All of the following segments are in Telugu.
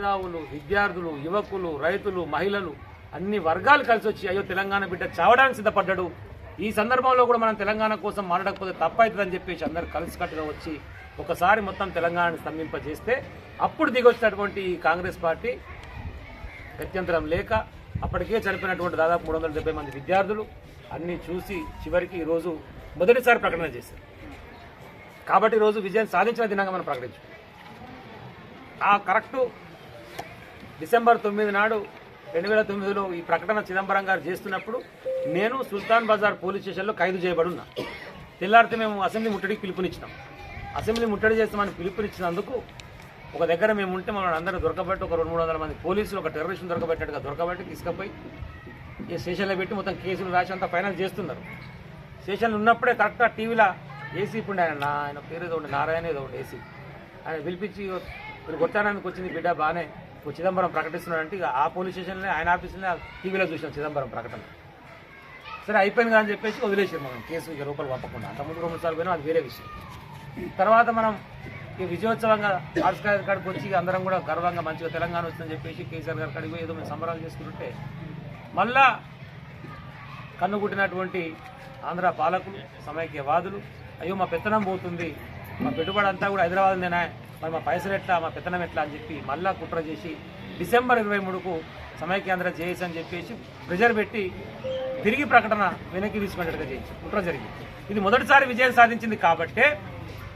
మేధావులు విద్యార్థులు యువకులు రైతులు మహిళలు అన్ని వర్గాలు కలిసి వచ్చి అయ్యో తెలంగాణ బిడ్డ చావడానికి సిద్ధపడ్డాడు. ఈ సందర్భంలో కూడా మనం తెలంగాణ కోసం మాట్లాడకపోతే తప్పవుతుందని చెప్పేసి అందరు కలిసికట్టుగా వచ్చి ఒకసారి మొత్తం తెలంగాణని స్తంభింపజేస్తే అప్పుడు దిగొచ్చినటువంటి ఈ కాంగ్రెస్ పార్టీ గత్యంతరం లేక అప్పటికే చనిపోయినటువంటి దాదాపు మూడు వందల డెబ్బై మంది విద్యార్థులు అన్నీ చూసి చివరికి ఈరోజు మొదటిసారి ప్రకటన చేశారు. కాబట్టి ఈరోజు విజయం సాధించిన దినంగా మనం ప్రకటించాం ఆ కరెక్టు డిసెంబర్ తొమ్మిది నాడు రెండు వేల తొమ్మిదిలో ఈ ప్రకటన చిదంబరం గారు చేస్తున్నప్పుడు నేను సుల్తాన్ బజార్ పోలీస్ స్టేషన్లో ఖైదు చేయబడి ఉన్నా తెల్లారితే మేము అసెంబ్లీ ముట్టడికి పిలుపునిచ్చినాం. అసెంబ్లీ ముట్టడి చేస్తామని పిలుపునిచ్చినందుకు ఒక దగ్గర మేము ఉంటే మమ్మల్ని అందరూ దొరకబెట్టి ఒక రెండు మూడు వందల మంది పోలీసులు ఒక టెర్రరిస్ట్ దొరకబెట్టినట్టుగా దొరకబెట్టి తీసుకుపోయి ఈ స్టేషన్లో పెట్టి మొత్తం కేసులు రాసి అంతా ఫైనల్ చేస్తున్నారు. స్టేషన్లు ఉన్నప్పుడే కరెక్ట్గా టీవీలో ఏసీ ఇప్పుడు ఆయన నా ఆయన పేరు ఏదో ఉండే నారాయణ ఏదో ఒకటి ఏసీ. ఆయన పిలిపించి ఇప్పుడు కొట్టాడానికి వచ్చింది బిడ్డ బాగానే చిదంబరం ప్రకటిస్తున్నాడంటే ఇక ఆ పోలీస్ స్టేషన్లో ఆయన ఆఫీసులో టీవీలో చూసాం చిదంబరం ప్రకటన. సరే అయిపోయింది కదా అని చెప్పేసి వదిలేసారు మనం. కేసు ఇక రూపాయలు పంపకుండా అంతకుముందు రెండు సార్లు పోయినా అది వేరే విషయం. తర్వాత మనం ఈ విజయోత్సవంగా ఆర్ట్స్ కాలేజ్ కాడికి వచ్చి అందరం కూడా గర్వంగా మంచిగా తెలంగాణ వస్తుందని చెప్పేసి కేసీఆర్ గారి కాడికి ఏదో మేము సంబరాలు చేసుకుంటుంటే మళ్ళా కన్నుగుట్టినటువంటి ఆంధ్ర పాలకులు సమైక్యవాదులు అయ్యో మా పెత్తనం పోతుంది మా పెట్టుబడి అంతా కూడా హైదరాబాద్లోనే మరి మా పైసలు ఎట్లా మా పెత్తనం ఎట్లా అని చెప్పి మళ్ళా కుట్ర చేసి డిసెంబర్ ఇరవై మూడుకు సమైక్యాంధ్ర జేఏసీ అని చెప్పేసి ప్రెజర్ పెట్టి తిరిగి ప్రకటన వెనక్కి తీసుకునేట్టుగా చేయించి కుట్ర జరిగింది. ఇది మొదటిసారి విజయం సాధించింది కాబట్టే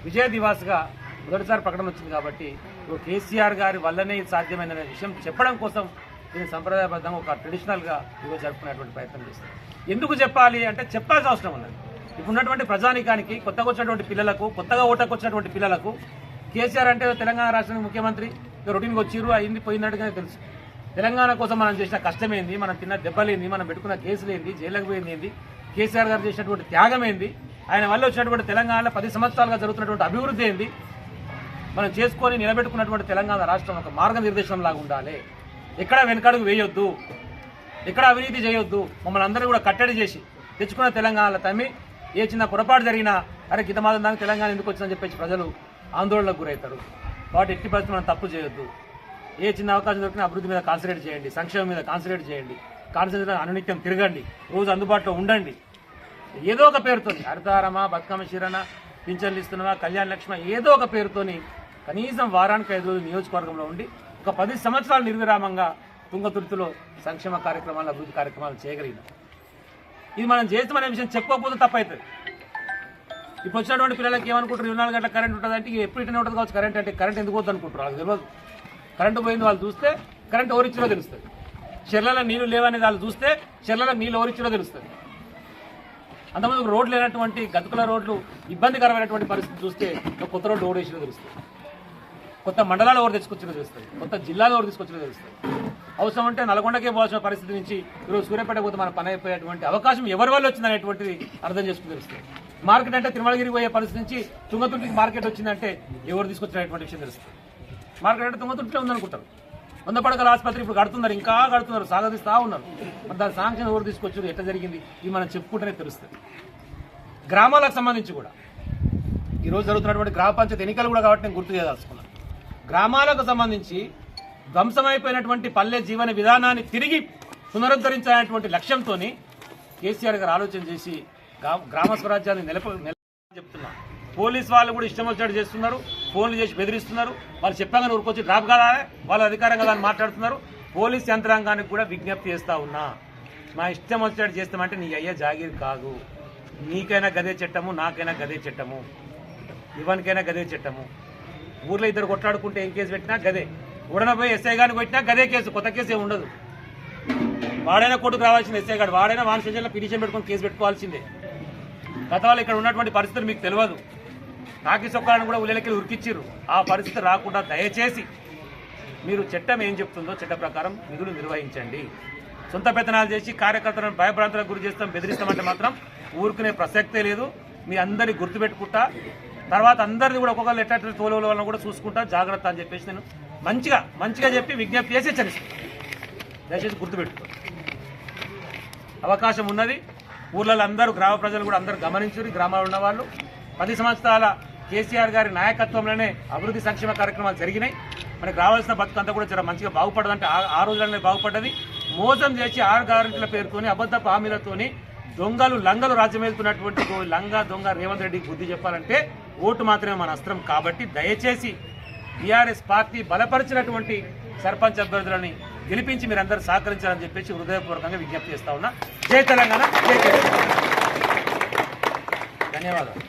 విజయ దివాస్గా మొదటిసారి ప్రకటన వచ్చింది కాబట్టి ఇప్పుడు కేసీఆర్ గారి వల్లనే ఇది సాధ్యమైన విషయం చెప్పడం కోసం దీన్ని సంప్రదాయబద్ధంగా ఒక ట్రెడిషనల్గా ఈరోజు జరుపుకునేటువంటి ప్రయత్నం చేస్తాం ఎందుకు చెప్పాలి అంటే చెప్పాల్సిన అవసరం ఉన్నది. ఇప్పుడు ఉన్నటువంటి ప్రజానికానికి కొత్తగా వచ్చినటువంటి పిల్లలకు కొత్తగా ఓటకు వచ్చినటువంటి పిల్లలకు కేసీఆర్ అంటే తెలంగాణ రాష్ట్రానికి ముఖ్యమంత్రి రొటీన్కి వచ్చిర్రు అయింది పోయినట్టుగానే తెలుసు. తెలంగాణ కోసం మనం చేసిన కష్టమేంది మనం తిన్న దెబ్బలేంది మనం పెట్టుకున్న కేసులేంది జైలకు పోయింది ఏంది కేసీఆర్ గారు చేసినటువంటి త్యాగం ఏంది ఆయన వల్ల వచ్చినటువంటి తెలంగాణలో పది సంవత్సరాలుగా జరుగుతున్నటువంటి అభివృద్ధి ఏంది మనం చేసుకొని నిలబెట్టుకున్నటువంటి తెలంగాణ రాష్ట్రం ఒక మార్గనిర్దేశం లాగా ఉండాలి. ఎక్కడ వెనకడుగు వేయొద్దు ఎక్కడ అవినీతి చేయొద్దు మమ్మల్ని అందరూ కూడా కట్టడి చేసి తెచ్చుకున్న తెలంగాణలో తమ్మి ఏ చిన్న పొరపాటు జరిగినా అరే గితమాదం దానికి తెలంగాణ ఎందుకు వచ్చిందని చెప్పేసి ప్రజలు ఆందోళనకు గురవుతారు. వాటి ఎట్టి పరిస్థితి మనం తప్పు చేయొద్దు. ఏ చిన్న అవకాశం దొరికినా అభివృద్ధి మీద కాన్సన్ట్రేట్ చేయండి. సంక్షేమం మీద కాన్సన్ట్రేట్ చేయండి. కాన్సన్ట్రేట్ అనునిత్యం తిరగండి. రోజు అందుబాటులో ఉండండి. ఏదో ఒక పేరుతోని హరితారమా బతుకమ్మ శిరణ పింఛన్లు ఇస్తున్నావా కళ్యాణ లక్ష్మ ఏదో ఒక పేరుతోని కనీసం వారానికి ఐదు రోజులు నియోజకవర్గంలో ఉండి ఒక పది సంవత్సరాలు నిర్విరామంగా తుంగతుర్తిలో సంక్షేమ కార్యక్రమాలు అభివృద్ధి కార్యక్రమాలు చేయగలిగినాం. ఇది మనం చేస్తామనే విషయం చెప్పకపోతే తప్పవుతుంది ఇప్పుడు వచ్చినటువంటి పిల్లలకి ఏమనుకుంటారు? ఇరవై నాలుగు గంటల కరెంట్ ఉంటుంది అంటే ఎప్పుడు ఇట్లా ఉంటుంది కావచ్చు కరెంట్ అంటే కరెంట్ ఎందుకు వద్దు అనుకుంటారు? వాళ్ళకి తెలియదు కరెంటు పోయింది వాళ్ళు చూస్తే కరెంట్ ఎవరిచ్చినో తెలుస్తుంది. చెర్లలో నీళ్ళు లేవనేది వాళ్ళు చూస్తే చెర్లలో నీళ్ళు ఎవరిచ్చినో తెలుస్తుంది. అంతమంది రోడ్లు లేనటువంటి గతుకుల రోడ్లు ఇబ్బందికరమైనటువంటి పరిస్థితి చూస్తే కొత్త రోడ్డు ఓడి తెలుస్తుంది. కొత్త మండలాలు ఎవరు తెచ్చుకొచ్చినా తెలుస్తుంది. కొత్త జిల్లాలు ఎవరు తీసుకొచ్చినా తెలుస్తుంది. అవసరం అంటే నల్గొండకే పోవాల్సిన పరిస్థితి నుంచి ఈరోజు సూర్యాపేట పోతే మన పని అయిపోయేటువంటి అవకాశం ఎవరి వల్ల వచ్చిందనేటువంటిది అర్థం చేసుకుని తెలుస్తుంది. మార్కెట్ అంటే తిరుమలగిరి పోయే పరిస్థితి నుంచి తుంగతుర్తికి మార్కెట్ వచ్చిందంటే ఎవరు తీసుకొచ్చినటువంటి విషయం తెలుస్తుంది మార్కెట్ అంటే తుంగతుర్తిలో ఉందనుకుంటారు. వంద పడకల ఆసుపత్రి ఇప్పుడు కడుతున్నారు ఇంకా కడుతున్నారు సాగదీస్తా ఉన్నారు. మరి దాని సాంక్షన్ ఎవరు తీసుకొచ్చారు ఎట్లా జరిగింది ఇవి మనం చెప్పుకుంటేనే తెలుస్తుంది గ్రామాలకు సంబంధించి కూడా. ఈరోజు జరుగుతున్నటువంటి గ్రామ పంచాయతీ ఎన్నికలు కూడా కాబట్టి నేను గుర్తు చేయదలుచుకున్నాను. గ్రామాలకు సంబంధించి ధ్వంసమైపోయినటువంటి పల్లె జీవన విధానాన్ని తిరిగి పునరుద్ధరించాలనేటువంటి లక్ష్యంతో కేసీఆర్ గారు ఆలోచన చేసి గ్రామ స్వరాజ్యాన్ని నిలప చెప్తున్నా. పోలీస్ వాళ్ళు కూడా ఇష్టం వచ్చినట్టు చేస్తున్నారు. ఫోన్లు చేసి బెదిరిస్తున్నారు. వాళ్ళు చెప్పాగానే ఊరుకొచ్చి డ్రాప్ కదా? వాళ్ళ అధికారం కదా అని మాట్లాడుతున్నారు. పోలీస్ యంత్రాంగానికి కూడా విజ్ఞప్తి చేస్తా ఉన్నా. మా ఇష్టం వచ్చినట్టు చేస్తామంటే నీ అయ్యే జాగీర్ కాదు. నీకైనా గదే చట్టము నాకైనా గదే చట్టము. ఇవనికైనా గదే చట్టము. ఊర్లో ఇద్దరు కొట్లాడుకుంటే ఏం కేసు పెట్టినా గదే. ఉడనపోయి ఎస్ఐ గారిని కొట్టినా గదే కేసు. కొత్త కేసు ఏమి ఉండదు. వాడైనా కోర్టుకు రావాల్సింది. ఎస్ఐ గారు వాడైనా వాన్ సెషన్లో పిటిషన్ పెట్టుకొని కేసు పెట్టుకోవాల్సిందే. గత వాళ్ళు ఇక్కడ ఉన్నటువంటి పరిస్థితులు మీకు తెలియదు. కాకి సొక్కాలను కూడా ఉల్లెలకి ఉరికిచ్చిర్రు. ఆ పరిస్థితి రాకుండా దయచేసి మీరు చట్టం ఏం చెప్తుందో చట్ట ప్రకారం నిధులు నిర్వహించండి. సొంత పెత్తనాలు చేసి కార్యకర్తలను భయభ్రాంతులకు గురి చేస్తాం బెదిరిస్తామంటే మాత్రం ఊరుకునే ప్రసక్తే లేదు. మీ అందరినీ గుర్తుపెట్టుకుంటా. తర్వాత అందరిని కూడా ఒక్కొక్కరు ఎట్లా తోలు వాళ్ళని కూడా చూసుకుంటా. జాగ్రత్త అని చెప్పేసి నేను మంచిగా మంచిగా చెప్పి విజ్ఞప్తి చేసి హెచ్చరిస్తాను దయచేసి గుర్తుపెట్టుకో. అవకాశం ఉన్నది. ఊర్లలో అందరూ గ్రామ ప్రజలు కూడా అందరూ గమనించుని గ్రామాల్లో ఉన్నవాళ్ళు. పది సంవత్సరాల కేసీఆర్ గారి నాయకత్వంలోనే అభివృద్ధి సంక్షేమ కార్యక్రమాలు జరిగినాయి. మనకి రావాల్సిన బతుకంతా కూడా చాలా మంచిగా బాగుపడదంటే ఆ- రోజులనే బాగుపడ్డది. మోసం చేసి ఆరు గారెంట్ల పేరుతోని అబద్ధపు హామీలతోని దొంగలు లంగలు రాజ్యమేలుతున్నటువంటి ఓ లంగా దొంగ రేవంత్ రెడ్డికి బుద్ధి చెప్పాలంటే ఓటు మాత్రమే మన అస్త్రం. కాబట్టి దయచేసి బీఆర్ఎస్ పార్టీ బలపరిచినటువంటి సర్పంచ్ అభ్యర్థులని గెలిపించి మీరందరూ సహకరించాలని చెప్పేసి హృదయపూర్వకంగా విజ్ఞప్తి చేస్తా ఉన్నా. జై తెలంగాణ జై ధన్యవాదాలు.